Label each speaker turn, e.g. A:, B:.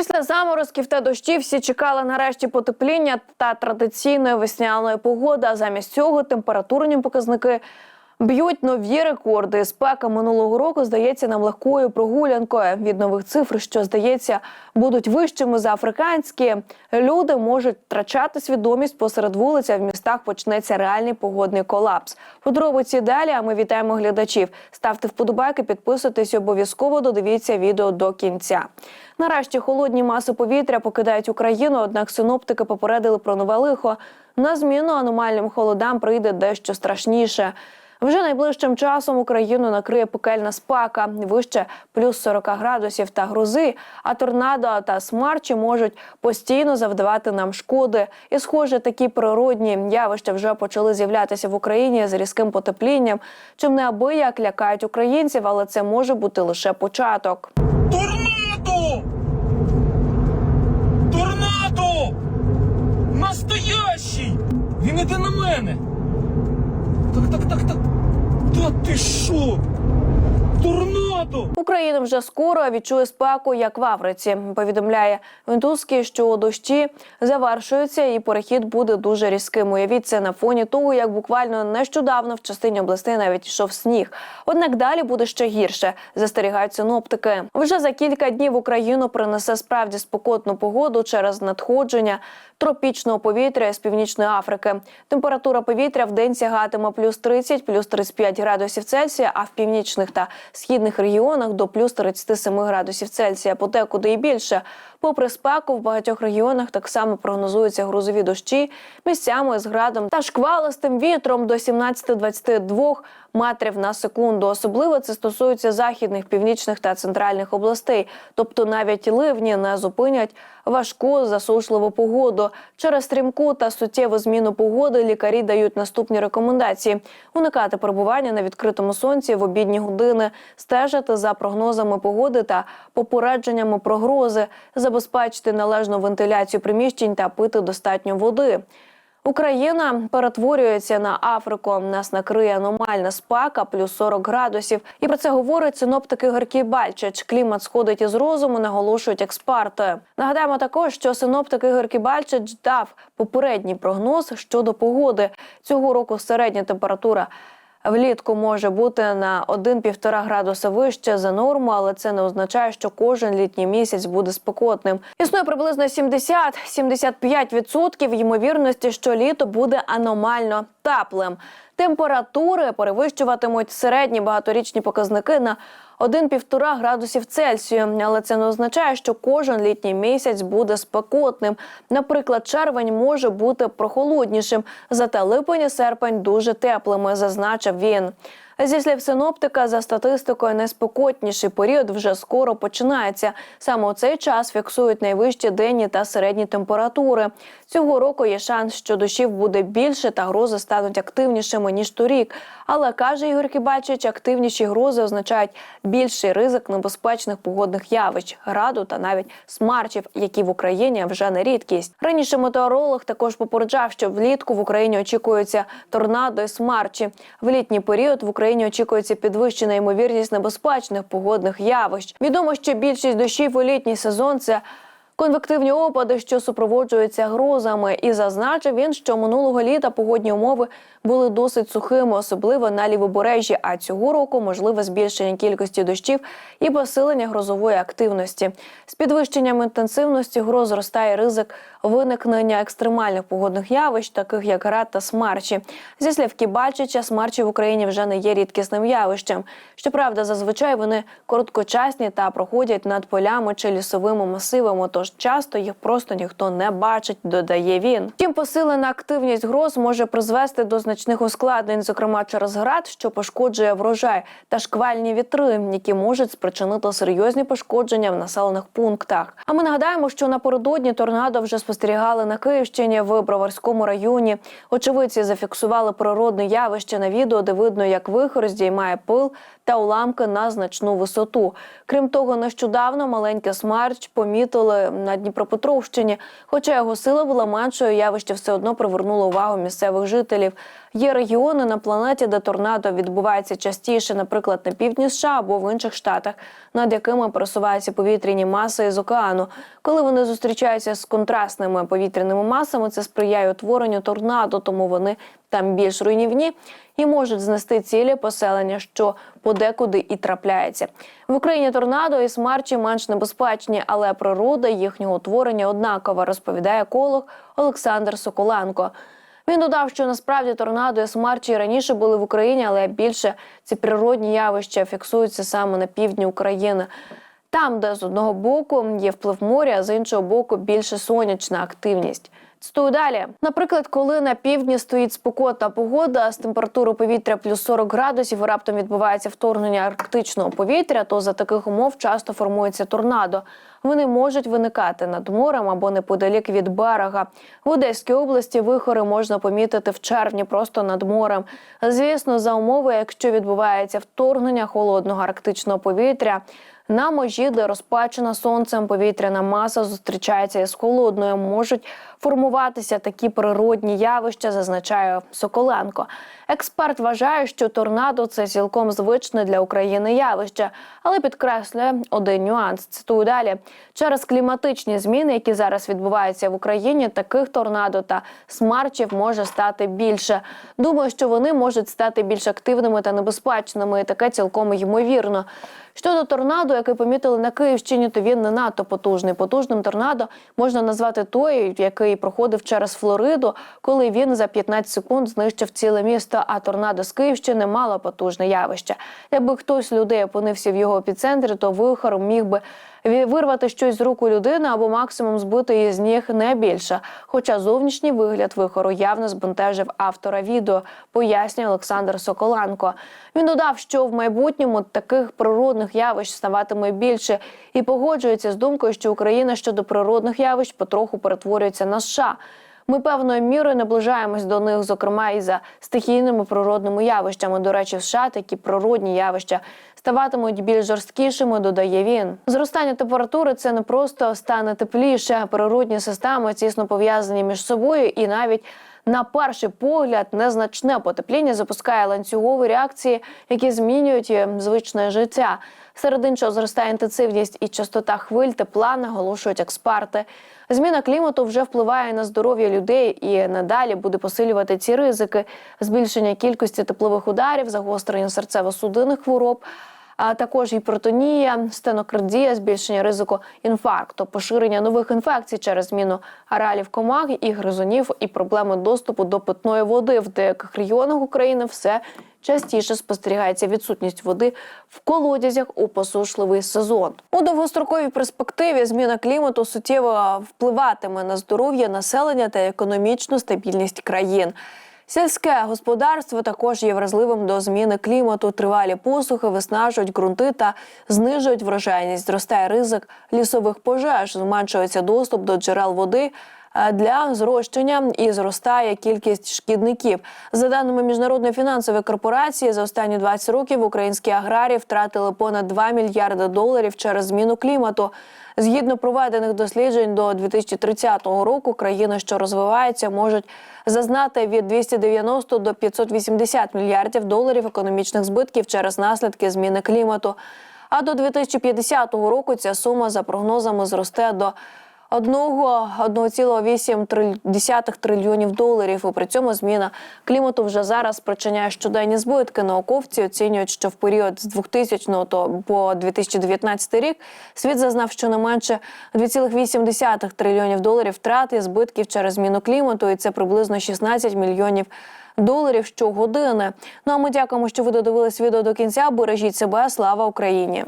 A: Після заморозків та дощів всі чекали нарешті потепління та традиційної весняної погоди. А замість цього температурні показники б'ють нові рекорди. Спека минулого року здається нам легкою прогулянкою. Від нових цифр, що здається, будуть вищими за африканські. Люди можуть втрачати свідомість посеред вулиці. В містах почнеться реальний погодний колапс. Подробиці далі. А ми вітаємо глядачів. Ставте вподобайки, підписуйтесь обов'язково додивіться відео до кінця. Нарешті холодні маси повітря покидають Україну, однак синоптики попередили про нове лихо. На зміну аномальним холодам прийде дещо страшніше. Вже найближчим часом Україну накриє пекельна спека вище плюс 40 градусів та грози. А торнадо та смарчі можуть постійно завдавати нам шкоди. І, схоже, такі природні явища вже почали з'являтися в Україні з різким потеплінням. Чим неабияк лякають українців, але це може бути лише початок.
B: Торнадо! Торнадо! Настоящий! Він іде на мене! Так, так, так, так. Та ти що? Торнадо!
A: Україна вже скоро відчує спеку, як в Африці. Повідомляє Вентузький, що дощі завершуються і перехід буде дуже різким. Уявіть це на фоні того, як буквально нещодавно в частині областей навіть йшов сніг. Однак далі буде ще гірше, застерігають синоптики. Вже за кілька днів Україну принесе справді спекотну погоду через надходження тропічного повітря з північної Африки. Температура повітря в день сягатиме плюс 30, плюс 35 градусів Цельсія, а в північних та східних регіонах до плюс 37 градусів Цельсія. Подекуди і більше. Попри спеку, в багатьох регіонах так само прогнозуються грузові дощі місцями з градом та шквалистим вітром до 17-22 метрів на секунду. Особливо це стосується західних, північних та центральних областей. Тобто навіть ливні не зупинять важку засушливу погоду. Через стрімку та суттєву зміну погоди лікарі дають наступні рекомендації: уникати перебування на відкритому сонці в обідні години, стежити за прогнозами погоди та попередженнями про грози, забезпечити належну вентиляцію приміщень та пити достатньо води. Україна перетворюється на Африку. Нас накриє аномальна спека, плюс 40 градусів. І про це говорить синоптики Горький Бальчич. Клімат сходить із розуму, наголошують експерти. Нагадаємо також, що синоптики Горький Бальчич дав попередній прогноз щодо погоди. Цього року середня температура. Влітку може бути на 1-1,5 градуса вище за норму, але це не означає, що кожен літній місяць буде спекотним. Існує приблизно 70-75% ймовірності, що літо буде аномально теплим. Температури перевищуватимуть середні багаторічні показники на 1-1,5 градусів Цельсію, але це не означає, що кожен літній місяць буде спекотним. Наприклад, червень може бути прохолоднішим, зате липень і серпень дуже теплими, зазначив він. Зі слів синоптика, за статистикою, найспекотніший період вже скоро починається. Саме у цей час фіксують найвищі денні та середні температури. Цього року є шанс, що дощів буде більше та грози стануть активнішими ніж торік. Але каже Ігор Кібачич, активніші грози означають більший ризик небезпечних погодних явищ, граду та навіть смарчів, які в Україні вже не рідкість. Раніше метеоролог також попереджав, що влітку в Україні очікуються торнадо і смарчі. В літній період в Україні очікується підвищена ймовірність небезпечних погодних явищ. Відомо, що більшість дощів у літній сезон це. Конвективні опади, що супроводжуються грозами, і зазначив він, що минулого літа погодні умови були досить сухими, особливо на лівобережжі. А цього року можливе збільшення кількості дощів і посилення грозової активності. З підвищенням інтенсивності гроз зростає ризик виникнення екстремальних погодних явищ, таких як град та смарчі. Зі слів Кібальчича, смарчі в Україні вже не є рідкісним явищем. Щоправда, зазвичай вони короткочасні та проходять над полями чи лісовими масивами. Тож часто їх просто ніхто не бачить, додає він. Втім, посилена активність гроз може призвести до значних ускладнень, зокрема через град, що пошкоджує врожай, та шквальні вітри, які можуть спричинити серйозні пошкодження в населених пунктах. А ми нагадаємо, що напередодні торнадо вже спостерігали на Київщині в Броварському районі. Очевидці зафіксували природне явище на відео, де видно, як вихор здіймає пил та уламки на значну висоту. Крім того, нещодавно маленький смерч помітили на Дніпропетровщині. Хоча його сила була меншою, явище все одно привернуло увагу місцевих жителів. Є регіони на планеті, де торнадо відбувається частіше, наприклад, на півдні США або в інших штатах, над якими просуваються повітряні маси із океану. Коли вони зустрічаються з контрастними повітряними масами, це сприяє утворенню торнадо, тому вони там більш руйнівні і можуть знести цілі поселення, що подекуди і трапляється. В Україні торнадо і смерчі менш небезпечні, але природа їхнього утворення однакова, розповідає еколог Олександр Соколенко. Він додав, що насправді торнадо і смарчі раніше були в Україні, але більше ці природні явища фіксуються саме на півдні України. Там, де з одного боку є вплив моря, а з іншого боку більше сонячна активність. Цитую далі. Наприклад, коли на півдні стоїть спекотна погода з температурою повітря плюс 40 градусів і раптом відбувається вторгнення арктичного повітря, то за таких умов часто формується торнадо. Вони можуть виникати над морем або неподалік від берега. В Одеській області вихори можна помітити в червні просто над морем. Звісно, за умови, якщо відбувається вторгнення холодного арктичного повітря. На межі, де розпачена сонцем повітряна маса зустрічається із холодною, можуть формуватися такі природні явища, зазначає Соколенко. Експерт вважає, що торнадо це цілком звичне для України явище, але підкреслює один нюанс. Цитую далі: через кліматичні зміни, які зараз відбуваються в Україні, таких торнадо та смарчів може стати більше. Думаю, що вони можуть стати більш активними та небезпечними. і Таке цілком ймовірно. Щодо торнадо, який помітили на Київщині, то він не надто потужний. Потужним торнадо можна назвати той, який проходив через Флориду, коли він за 15 секунд знищив ціле місто. А торнадо з Київщини мало потужне явище. Якби хтось людей опинився в його епіцентрі, то вихор міг би вирвати щось з руку людини або максимум збити її з ніг не більше. Хоча зовнішній вигляд вихору явно збентежив автора відео, пояснює Олександр Соколенко. Він додав, що в майбутньому таких природних явищ ставатиме більше, і погоджується з думкою, що Україна щодо природних явищ потроху перетворюється на США. Ми певною мірою наближаємось до них, зокрема і за стихійними природними явищами. До речі, в США такі природні явища ставатимуть більш жорсткішими, додає він. Зростання температури це не просто стане тепліше. Природні системи тісно пов'язані між собою і навіть. На перший погляд, незначне потепління запускає ланцюгові реакції, які змінюють е, звичне життя. Серед іншого зростає інтенсивність і частота хвиль тепла, наголошують експерти. Зміна клімату вже впливає на здоров'я людей і надалі буде посилювати ці ризики: збільшення кількості теплових ударів, загострення серцево-судинних хвороб. А також гіпертонія, стенокардія, збільшення ризику інфаркту, поширення нових інфекцій через зміну аралів комах і гризунів, і проблеми доступу до питної води в деяких регіонах України все частіше спостерігається відсутність води в колодязях у посушливий сезон. У довгостроковій перспективі зміна клімату суттєво впливатиме на здоров'я населення та економічну стабільність країн. Сільське господарство також є вразливим до зміни клімату. Тривалі посухи виснажують ґрунти та знижують врожайність. Зростає ризик лісових пожеж, зменшується доступ до джерел води. Е, Для зрощення і зростає кількість шкідників. За даними міжнародної фінансової корпорації, за останні 20 років українські аграрії втратили понад 2 мільярди доларів через зміну клімату. Згідно проведених досліджень до 2030 року, країни, що розвиваються, можуть зазнати від 290 до 580 мільярдів доларів економічних збитків через наслідки зміни клімату. А до 2050 року ця сума за прогнозами зросте до 1,8 трильйонів доларів. І при цьому зміна клімату вже зараз спричиняє щоденні збитки. Науковці оцінюють, що в період з 2000 то по 2019 рік світ зазнав щонайменше 2,8 трильйонів доларів втрат і збитків через зміну клімату, і це приблизно 16 мільйонів. Доларів щогодини. Ну а ми дякуємо, що ви додивились відео до кінця. Бережіть себе. Слава Україні!